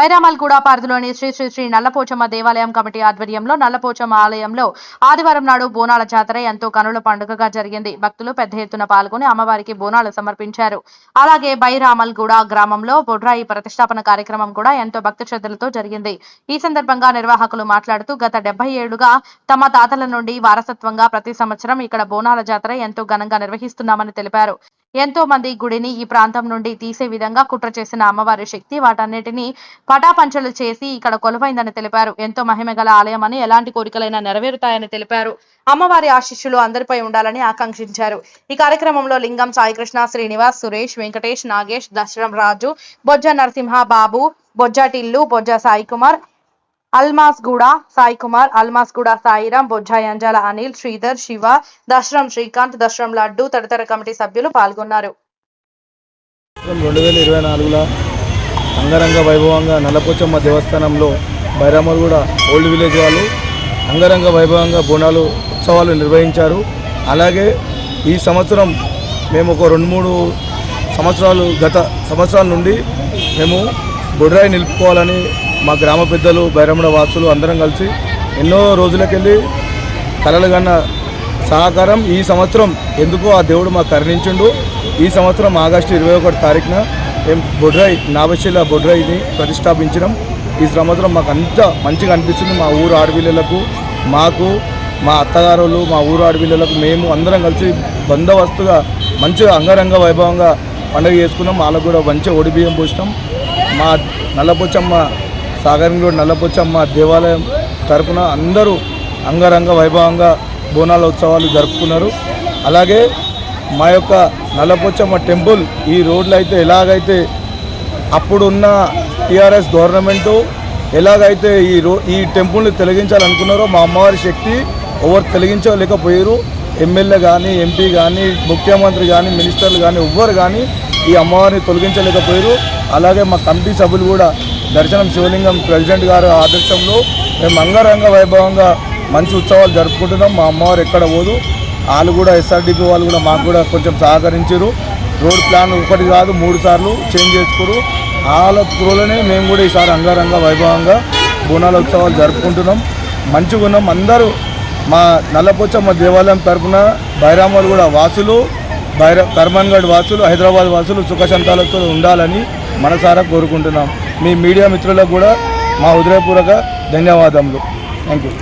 బైరామల్గూడ పరిధిలోని శ్రీ శ్రీ శ్రీ నల్లపోచమ్మ దేవాలయం కమిటీ ఆధ్వర్యంలో నల్లపోచమ్మ ఆలయంలో ఆదివారం నాడు బోనాల జాతర ఎంతో కనుల పండుగగా జరిగింది. భక్తులు పెద్ద ఎత్తున పాల్గొని అమ్మవారికి బోనాలు సమర్పించారు. అలాగే బైరామల్గూడ గ్రామంలో బొడ్రాయి ప్రతిష్టాపన కార్యక్రమం కూడా ఎంతో భక్తి శ్రద్ధలతో జరిగింది. ఈ సందర్భంగా నిర్వాహకులు మాట్లాడుతూ గత డెబ్బై ఏళ్ళుగా తమ తాతల నుండి వారసత్వంగా ప్రతి సంవత్సరం ఇక్కడ బోనాల జాతర ఎంతో ఘనంగా నిర్వహిస్తున్నామని తెలిపారు. ఎంతో మంది గుడిని ఈ ప్రాంతం నుండి తీసే విధంగా కుట్ర చేసిన అమ్మవారి శక్తి వాటన్నిటిని పటాపంచలు చేసి ఇక్కడ కొలువైందని తెలిపారు. ఎంతో మహిమగల ఆలయం అని ఎలాంటి కోరికలైనా నెరవేరుతాయని తెలిపారు. అమ్మవారి ఆశిష్యులు అందరిపై ఉండాలని ఆకాంక్షించారు. ఈ కార్యక్రమంలో లింగం సాయికృష్ణ శ్రీనివాస్ సురేష్ వెంకటేష్ నాగేష్ దశరం రాజు బొజ్జ నరసింహ బాబు బొజ్జ టిల్లు బొజ్జ సాయి కుమార్ అల్మాస్ గూడ సాయి కుమార్ అల్మాస్ గూడ సాయిరాం బొజ్జాయి అంజాల అనిల్ శ్రీధర్ శివ దశరం శ్రీకాంత్ దశరం లడ్డు తదితర కమిటీ సభ్యులు పాల్గొన్నారు. రెండు వేల ఇరవై నాలుగులో అంగరంగ వైభవంగా నల్లపోచమ్మ దేవస్థానంలో బైరామల్ ఓల్డ్ విలేజ్ వాళ్ళు అంగరంగ వైభవంగా బోనాలు ఉత్సవాలు నిర్వహించారు. అలాగే ఈ సంవత్సరం మేము ఒక రెండు మూడు సంవత్సరాలు గత సంవత్సరాల నుండి మేము బొడ్రాయి నిలుపుకోవాలని మా గ్రామ పెద్దలు బైరమడ వాసులు అందరం కలిసి ఎన్నో రోజులకెళ్ళి కలలుగన్న సహకారం ఈ సంవత్సరం ఎందుకో ఆ దేవుడు మాకు కరుణించుండు? ఈ సంవత్సరం ఆగస్టు ఇరవై ఒకటి తారీఖున మేము బొడ్రాయి నాభశీల బొడ్రాయిని ప్రతిష్టాపించడం ఈ సంవత్సరం మాకు అంత మంచిగా అనిపిస్తుంది మా ఊరు ఆడపిల్లలకు మాకు మా అత్తగారులు మా ఊరు ఆడపిల్లలకు మేము అందరం కలిసి బందోబస్తుగా మంచిగా అంగరంగ వైభవంగా పండుగ చేసుకున్నాం. వాళ్ళకు కూడా మంచిగా ఒడిబియ్యం పోసినాం. మా నల్లపోచమ్మ సాగరంలో నల్లపోచమ్మ దేవాలయం తరపున అందరూ అంగరంగ వైభవంగా బోనాల ఉత్సవాలు జరుపుకున్నారు. అలాగే మా యొక్క నల్లపోచమ్మ టెంపుల్ ఈ రోడ్లు అయితే ఎలాగైతే అప్పుడున్న టీఆర్ఎస్ గవర్నమెంటు ఎలాగైతే ఈ రో ఈ టెంపుల్ని తొలగించాలనుకున్నారో మా అమ్మవారి శక్తి ఎవరు తొలగించలేకపోయారు. ఎమ్మెల్యే కానీ ఎంపీ కానీ ముఖ్యమంత్రి కానీ మినిస్టర్లు కానీ ఎవ్వరు కానీ ఈ అమ్మవారిని తొలగించలేకపోయారు. అలాగే మా కమిటీ సభ్యులు కూడా దర్శనం శివలింగం ప్రెసిడెంట్ గారు ఆదర్శంలో మేము అంగరంగ వైభవంగా మంచి ఉత్సవాలు జరుపుకుంటున్నాం. మా అమ్మవారు ఎక్కడ పోదు. వాళ్ళు కూడా ఎస్ఆర్డిపి వాళ్ళు కూడా మాకు కూడా కొంచెం సహకరించారు. రోడ్ ప్లాన్ ఒకటి కాదు మూడు సార్లు చేంజ్ చేసుకోరు. వాళ్ళ త్రోలోనే మేము కూడా ఈసారి అంగరంగ వైభవంగా బోనాల ఉత్సవాలు జరుపుకుంటున్నాం. మంచిగా ఉన్నాం. అందరూ మా నల్లపోచమ్మ దేవాలయం తరఫున బైరామాలు కూడా వాసులు బైరా కర్మన్గఢ్ వాసులు హైదరాబాద్ వాసులు సుఖశాంతాలతో ఉండాలని మనసారా కోరుకుంటున్నాం. మీ మీడియా మిత్రులకు కూడా మా హృదయపూర్వక ధన్యవాదములు. Thank you